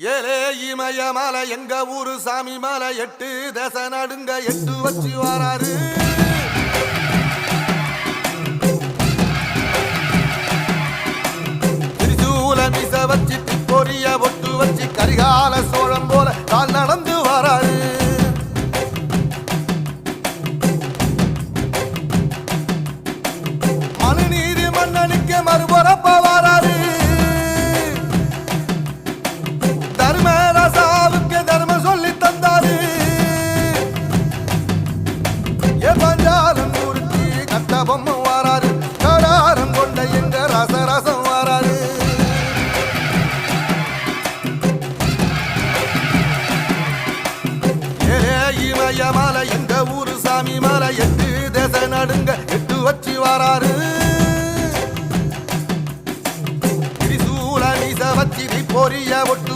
ஏலே இமய மலை எங்க ஊரு சாமி மலை எட்டு தச நடுங்க எட்டு வச்சு வராரு. திரிசூல மிச வச்சு பொரிய ஒட்டு பொம்மை வாராரு கடாரம் கொண்ட எங்க ரசரசம் வாராரு ஏ இமய மலை எங்க ஊரு சாமி மலை எட்டு தேச நடுங்க எட்டு வச்சு வாராரு திரிசூல மீச வச்சு பொரிய ஒட்டு